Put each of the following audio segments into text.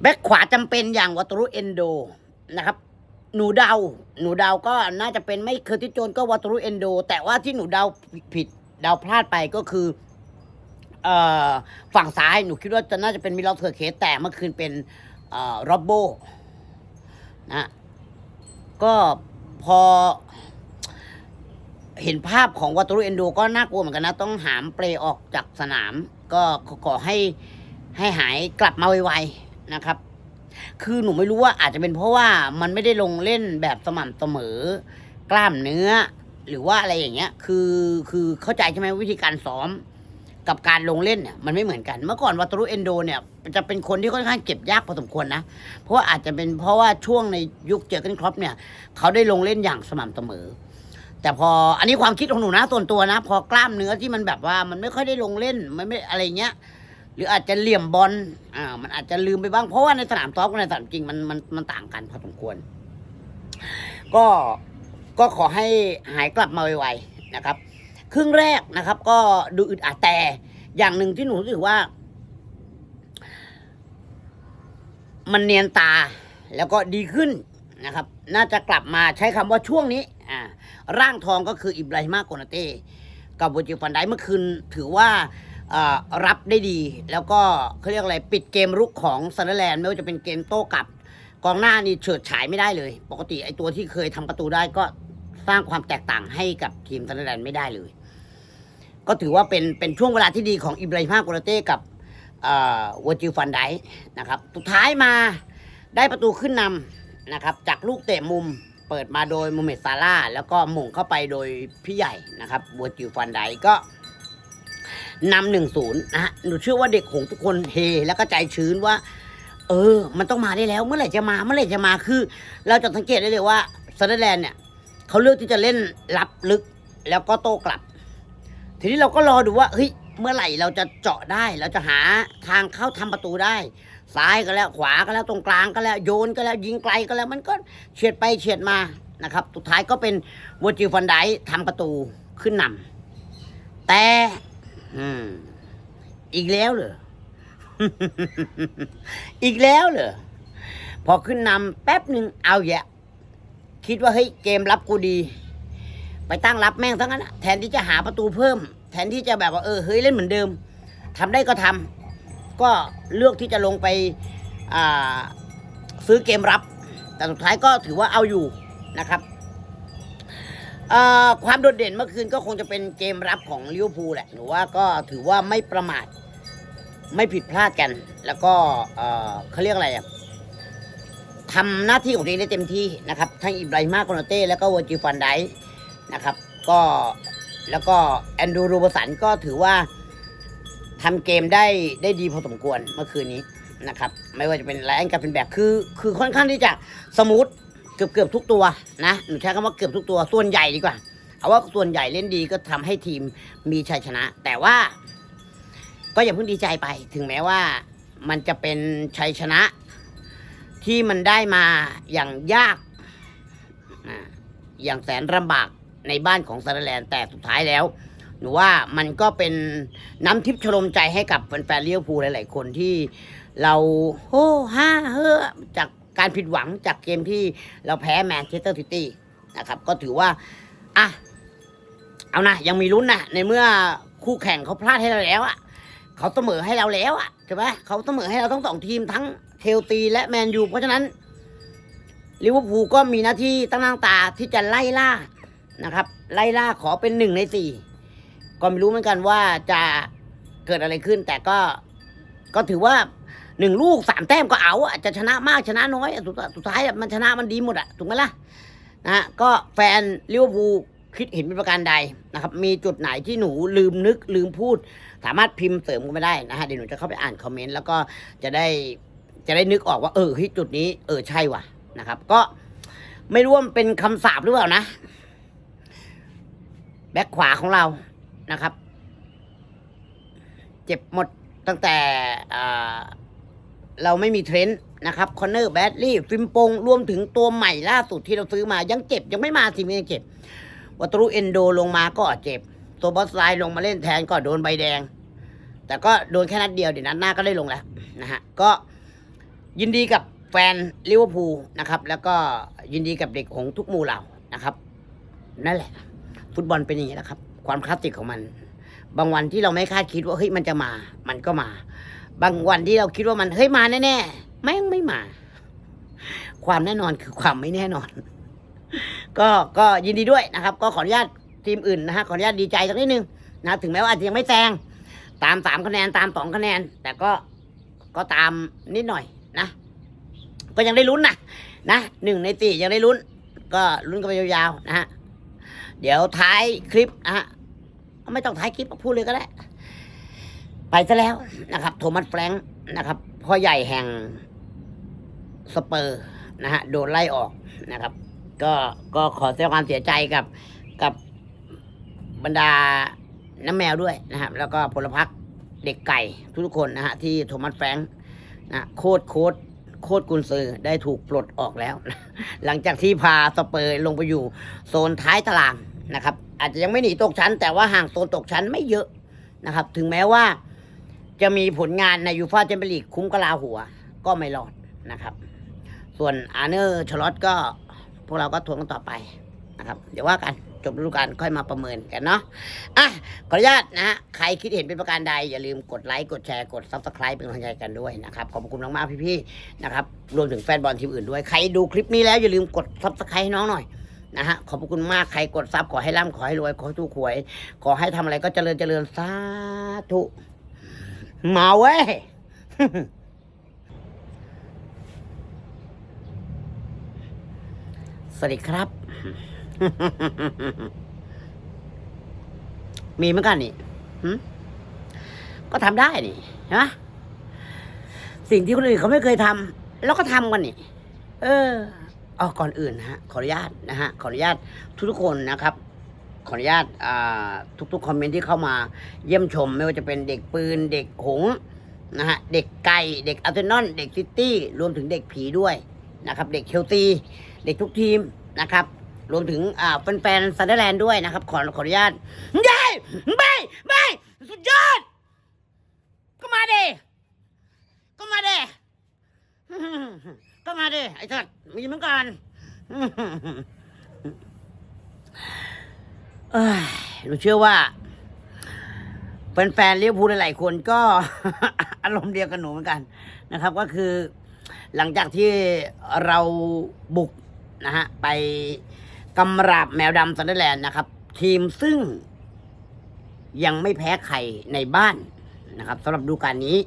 แบ็คขวาจำเป็นอย่างวัตรุเอนโดนะครับ หนูเดา หนูเดาก็น่าจะเป็นไม่เคอร์ติโจนก็วัตรุเอนโด แต่ว่าที่หนูเดาผิดเดาพลาดไปก็คือฝั่งซ้ายหนูคิดว่าจะน่าจะเป็นมิลล์เทอร์เคสแต่เมื่อคืนเป็นเอ่อโรบโบนะก็พอเห็นภาพของวัตรุเอนโดก็น่ากลัวเหมือนกันนะ ต้องหามเปลออกจากสนาม ก็ขอให้ให้หายกลับมาไวๆ นะครับ คือหนูไม่รู้ว่าอาจจะเป็นเพราะว่ามันไม่ได้ลงเล่นแบบสม่ำเสมอกล้ามเนื้อ หรือว่าอะไรอย่างเงี้ย คือคือเข้าใจใช่ไหมวิธีการซ้อม กับการลงเล่นเนี่ยมันไม่เหมือนกัน เมื่อก่อนวัตรุเอนโดเนี่ย จะเป็นคนที่ค่อนข้างเก็บยากพอสมควรนะ เพราะว่าอาจจะเป็นเพราะว่าช่วงในยุคเจอร์เกนครอปเนี่ย เขาได้ลงเล่นอย่างสม่ำเสมอแต่พออันนี้ความคิดของหนูนะส่วนตัวนะ พอกล้ามเนื้อที่มันแบบว่ามันไม่ค่อยได้ลงเล่นมันไม่อะไรเงี้ย รืออาจจะเหลี่ยมบอลอ่ามันอาจจะลืมไปบ้างเพราะว่าในสนามซ้อมกับในสนามจริงมันมันมันต่างกันพอสมควร ก็ก็ขอให้หายกลับมาไวๆนะครับ ครึ่งแรกนะครับ ก็ดูอึดอัดแต่อย่างหนึ่งที่หนูรู้สึกว่า มันเนียนตาแล้วก็ดีขึ้นนะครับ น่าจะกลับมาใช้คำว่าช่วงนี้ อ่า ร่างทองก็คืออิบราฮิมาโกนาเต้กับโบจิฟันไดเมื่อคืนถือว่า รับได้ดี แล้วก็เขาเรียกอะไรปิดเกมรุกของซันเดอร์แลนด์ไม่ว่าจะเป็นเกมโต้กลับ กองหน้านี่เฉิดฉายไม่ได้เลย ปกติไอตัวที่เคยทำประตูได้ก็สร้างความแตกต่างให้กับทีมซันเดอร์แลนด์ไม่ได้เลย ก็ถือว่าเป็นเป็นช่วงเวลาที่ดีของอิบราฮิมาโกนาเต้กับเอ่อวอจิฟันไดนะครับสุดท้ายมาได้ประตูขึ้นนำนะครับ จากลูกเตะมุมเปิดมาโดยโมเมดซาร่าแล้วก็หม่งเข้าไปโดยพี่ใหญ่นะครับวอจิฟันไดก็ นำหนึ่งศูนย์นะฮะหนูเชื่อว่าเด็กหงทุกคนเฮแล้วก็ใจชื้นว่า เออ มันต้องมาได้แล้ว เมื่อไหร่จะมาเมื่อไหร่จะมาคือ เราจะสังเกตได้เลยว่าซันต์แลนด์เนี่ยเขาเลือกที่จะเล่นรับลึกแล้วก็โต้กลับ ทีนี้เราก็รอดูว่าเฮ้ยเมื่อไหร่เราจะเจาะได้ เราจะหาทางเข้าทำประตูได้ ซ้ายก็แล้วขวาก็แล้วตรงกลางก็แล้วโยนก็แล้วยิงไกลก็แล้วมันก็เฉียดไปเฉียดมานะครับสุดท้ายก็เป็นวอจิฟันไดทำประตูขึ้นนำแต่ อีกแล้วเหรอ อีกแล้วเหรอ พอขึ้นนำแป๊บหนึ่งเอาแยะ คิดว่าเฮ้ยเกมรับกูดี ไปตั้งรับแม่งทั้งนั้นแทนที่จะหาประตูเพิ่ม แทนที่จะแบบว่าเออเฮ้ยเล่นเหมือนเดิมทำได้ก็ทำก็เลือกที่จะลงไปอ่าซื้อเกมรับ แต่สุดท้ายก็ถือว่าเอาอยู่นะครับ ความโดดเด่นเมื่อคืนก็คงจะเป็นเกมรับของลิเวอร์พูลแหละหนูว่าก็ถือว่าไม่ประมาท ไม่ผิดพลาดกัน แล้วก็เขาเรียกอะไรอะทำหน้าที่ของตัวเองได้เต็มที่นะครับ ทั้งอิบราฮิมาโกนาเต้แล้วก็วอร์จิฟันไดนะครับ ก็แล้วก็แอนดูรเบสันก็ถือว่าทำเกมได้ได้ดีพอสมควรเมื่อคืนนี้นะครับ ไม่ว่าจะเป็นไลออนกับเป็นแบกคือ คือค่อนข้างที่จะสมูท กือบเกือบทุกตัวนะหนูใช้คำว่าเกือบทุกตัวส่วนใหญ่ดีกว่า เอาว่าส่วนใหญ่เล่นดีก็ทำให้ทีมมีชัยชนะ แต่ว่า ก็อย่าเพิ่งดีใจไป ถึงแม้ว่ามันจะเป็นชัยชนะ ที่มันได้มาอย่างยาก อย่างแสนลำบากในบ้านของซาร์แลนด์แต่สุดท้ายแล้วหนูว่ามันก็เป็นน้ำทิพย์ชโลมใจให้กับแฟนๆเลี้ยวภูหลาย ๆ คนที่เราโอ้ฮ่าเฮ้อจาก การผิดหวังจากเกมที่เราแพ้แมนเชสเตอร์ซิตี้นะครับ ก็ถือว่า อะ เอานะ ยังมีลุ้นนะในเมื่อคู่แข่งเขาพลาดให้เราแล้วอะเขาเสมอให้เราแล้วอะใช่ไหมเขาเสมอให้เราทั้งสองทีมทั้งเทลตีและแมนยูเพราะฉะนั้นลิเวอร์พูลก็มีหน้าที่ตั้งหน้าตาที่จะไล่ล่านะครับ ไล่ล่าขอเป็นหนึ่งในสี่ก็ไม่รู้เหมือนกันว่าจะเกิดอะไรขึ้น แต่ก็ก็ถือว่า หนึ่งลูกสามแต้มก็เอาอะจะชนะมากชนะน้อยสุดสุดท้ายมันชนะมันดีหมดอะถูกไหมล่ะนะก็แฟนลิเวอร์พูลคิดเห็นเป็นประการใดนะครับ มีจุดไหนที่หนูลืมนึกลืมพูด สามารถพิมพ์เสริมกันมาได้นะฮะเดี๋ยวหนูจะเข้าไปอ่านคอมเมนต์แล้วก็จะได้จะได้นึกออกว่า เออเฮ้ยจุดนี้ เออใช่ว่ะนะครับ ก็ไม่รู้ว่ามันเป็นคำสาปหรือเปล่านะ แบ็คขวาของเรานะครับ เจ็บหมดตั้งแต่อ่า เราไม่มีเทรนด์นะครับคอนเนอร์แบดลี่ฟิมปงรวมถึงตัวใหม่ล่าสุดที่เราซื้อมายังเจ็บ ยังไม่มาทีมยังเจ็บวัตรุเอนโดลงมาก็เจ็บ ตัวบอสไลน์ลงมาเล่นแทนก็โดนใบแดง แต่ก็โดนแค่นัดเดียวเดี๋ยวนัดหน้าก็ได้ลงแล้วนะฮะก็ยินดีกับแฟนลิเวอร์พูลนะครับแล้วก็ยินดีกับเด็กของทุกหมู่เหล่านะครับ นั่นแหละ ฟุตบอลเป็นอย่างนี้แหละครับ ความคลาสสิกของมัน บางวันที่เราไม่คาดคิดว่าเฮ้ยมันจะมา มันก็มา บางวันที่เราคิดว่ามันเฮ้ยมาแน่ๆแม่งไม่มา ความแน่นอนคือความไม่แน่นอน ก็ก็ยินดีด้วยนะครับ ก็ขออนุญาตทีมอื่นนะฮะขออนุญาตดีใจสักนิดนึงนะถึงแม้ว่าอาจจะยังไม่แซงตามสามคะแนนตามสองคะแนน แต่ก็ก็ตามนิดหน่อยนะ ก็ยังได้ลุ้นนะนะหนึ่งในสี่ยังได้ลุ้น ก็ลุ้นกันไปยาวๆนะฮะเดี๋ยวท้ายคลิปนะฮะไม่ต้องท้ายคลิปพูดเลยก็ได้ ไปซะแล้วนะครับ โทมัสแฟรงค์นะครับพ่อใหญ่แห่งสเปอร์นะฮะโดนไล่ออกนะครับ ก็ก็ขอแสดงความเสียใจกับกับบรรดาน้ำแมวด้วยนะครับ แล้วก็พลพรรคเด็กไก่ทุกๆคนนะฮะที่โทมัสแฟรงค์นะโคตรโคตรโคตรกุนซือได้ถูกปลดออกแล้ว หลังจากที่พาสเปอร์ลงไปอยู่โซนท้ายตารางนะครับ อาจจะยังไม่หนีตกชั้น แต่ว่าห่างโซนตกชั้นไม่เยอะนะครับ ถึงแม้ว่า จะมีผลงานในยูฟ่าแชมเปี้ยนลีกคุ้มกะลาหัวก็ไม่รอดนะครับ ส่วนอาร์เนอร์ชลอตก็พวกเราก็ทวงกันต่อไปนะครับ เดี๋ยวว่ากันจบฤดูกาลค่อยมาประเมินกันเนาะอะขออนุญาตนะฮะใครคิดเห็นเป็นประการใด อย่าลืมกดไลค์ กดแชร์ กดซับสไครป์เป็นกำลังใจกันด้วยนะครับ ขอบคุณมากๆพี่ๆนะครับ รวมถึงแฟนบอลทีมอื่นด้วย ใครดูคลิปนี้แล้วอย่าลืมกดซับสไครป์ให้น้องหน่อยนะฮะขอบคุณมากใครกดซับขอให้ร่ำขอให้รวยขอให้ถูกหวย ขอให้ทำอะไรก็เจริญเจริญสาธุ มาเว้ย สวัสดีครับ มีเหมือนกันนี่ก็ทำได้นี่ใช่ไหมสิ่งที่คนอื่นเขาไม่เคยทำแล้วก็ทำกันนี่ เออเอาก่อนอื่นนะฮะ ขออนุญาตนะฮะ ขออนุญาตทุกๆคนนะครับ ขออนุญาตทุกๆคอมเมนต์ที่เข้ามาเยี่ยมชม ไม่ว่าจะเป็นเด็กปืนเด็กหงนะฮะเด็กไก่เด็กอาร์เซนอลเด็กซิตี้รวมถึงเด็กผีด้วยนะครับเด็กเชลซีเด็กทุกทีมนะครับ รวมถึงแฟนๆซันเดอร์แลนด์ด้วยนะครับ ขอขออนุญาตได้ไม่ไม่สุดยอด ก็มาเดก็มาเดก็มาเดไอ้สัตว์มีเหมือนกัน หนูเชื่อว่าแฟนๆเลี้ยวภูลหลายๆคนก็ อารมณ์เดียวกันหนูเหมือนกันนะครับ ก็คือหลังจากที่เราบุกนะฮะไปกำราบแมวดำซันเดอร์แลนด์นะครับ ทีมซึ่งยังไม่แพ้ใครในบ้านนะครับสำหรับดูการนี้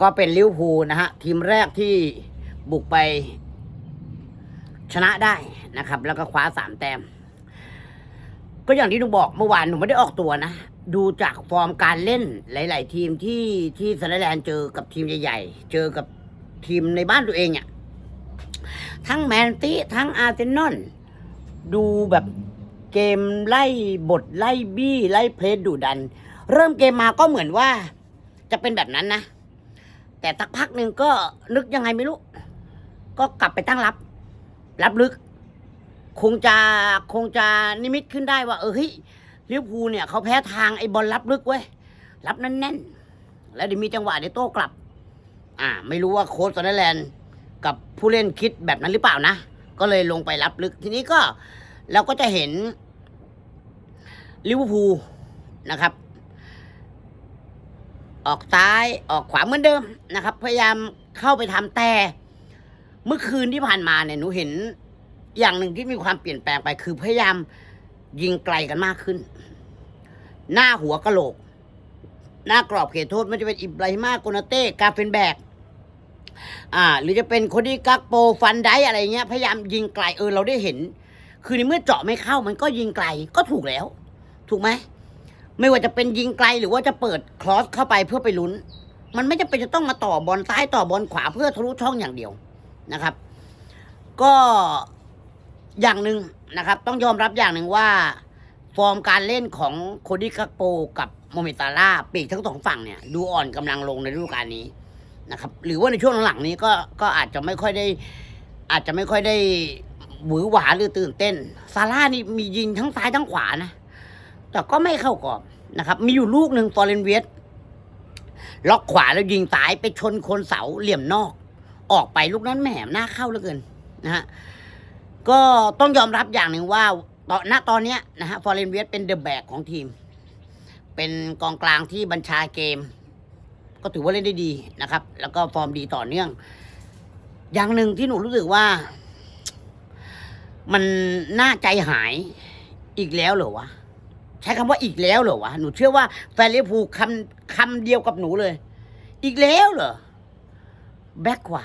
ก็เป็นลิเวอร์พูลนะฮะทีมแรกที่บุกไปชนะได้นะครับ แล้วก็คว้าสามแต้ม ก็อย่างที่หนูบอกเมื่อวานหนูไม่ได้ออกตัวนะ ดูจากฟอร์มการเล่นหลาย ๆ ทีมที่ที่ซันเดอร์แลนด์เจอกับทีมใหญ่ ๆ เจอกับทีมในบ้านตัวเองเนี่ยทั้งแมนตี้ทั้งอาร์เซนอลดูแบบเกมไล่บทไล่บี้ไล่เพลสดุดัน เริ่มเกมมาก็เหมือนว่า จะเป็นแบบนั้นนะ แต่สักพักหนึ่งก็นึกยังไงไม่รู้ ก็กลับไปตั้งรับ รับลึก คงจะคงจะนิมิตขึ้นได้ว่า เออเฮ้ยลิเวอร์พูลเนี่ยเขาแพ้ทางไอ้บอลรับลึกเว้ยรับแน่นๆแล้วเดี๋ยวมีจังหวะเดี๋ยวโต้กลับ อ่า ไม่รู้ว่าโค้ชซนเดอร์แลนด์กับผู้เล่นคิดแบบนั้นหรือเปล่านะ ก็เลยลงไปรับลึกทีนี้ก็เราก็จะเห็นลิเวอร์พูลนะครับ ออกซ้ายออกขวาเหมือนเดิมนะครับ พยายามเข้าไปทำแต่ เมื่อคืนที่ผ่านมาเนี่ยหนูเห็น อย่างหนึ่งที่มีความเปลี่ยนแปลงไปคือพยายามยิงไกลกันมากขึ้น หน้าหัวกะโหลก หน้ากรอบเขตโทษไม่จะเป็นอิบราฮิมาโกนาเต้กาเฟนแบกอ่า หรือจะเป็นคนที่กักโปฟันไดอะไรเงี้ย พยายามยิงไกลเออเราได้เห็น คือในเมื่อเจาะไม่เข้ามันก็ยิงไกลก็ถูกแล้ว ถูกไหมไม่ว่าจะเป็นยิงไกลหรือว่าจะเปิดครอสเข้าไปเพื่อไปลุ้น มันไม่จำเป็นจะต้องมาต่อบอลซ้ายต่อบอลขวาเพื่อทะลุช่องอย่างเดียวนะครับ ก็ อย่างหนึ่งนะครับ ต้องยอมรับอย่างหนึ่งว่า ฟอร์มการเล่นของโคดิกักโปกับโมเมตาร่าปีกทั้งสองฝั่งเนี่ย ดูอ่อนกำลังลงในฤดูกาลนี้นะครับ หรือว่าในช่วงหลังๆนี้ก็ก็อาจจะไม่ค่อยได้ อาจจะไม่ค่อยได้หวือหวาหรือตื่นเต้น ซาร่านี่มียิงทั้งซ้ายทั้งขวานะ แต่ก็ไม่เข้ากรอบนะครับ มีอยู่ลูกหนึ่งฟอร์เรนเวียสล็อกขวาแล้วยิงซ้ายไปชนคนเสาเหลี่ยมนอก ออกไปลูกนั้นแหมหน้าเข้าเหลือเกินนะฮะ ก็ต้องยอมรับอย่างหนึ่งว่าตอนณตอนนี้นะฮะฟอร์เรนเวสเป็นเดอะแบกของทีม เป็นกองกลางที่บัญชาเกม ก็ถือว่าเล่นได้ดีนะครับ แล้วก็ฟอร์มดีต่อเนื่อง อย่างหนึ่งที่หนูรู้สึกว่า มันน่าใจหายอีกแล้วเหรอวะใช้คำว่าอีกแล้วเหรอวะหนูเชื่อว่าแฟนลิเวอร์พูลคำคำเดียวกับหนูเลย อีกแล้วเหรอแบ็คขวา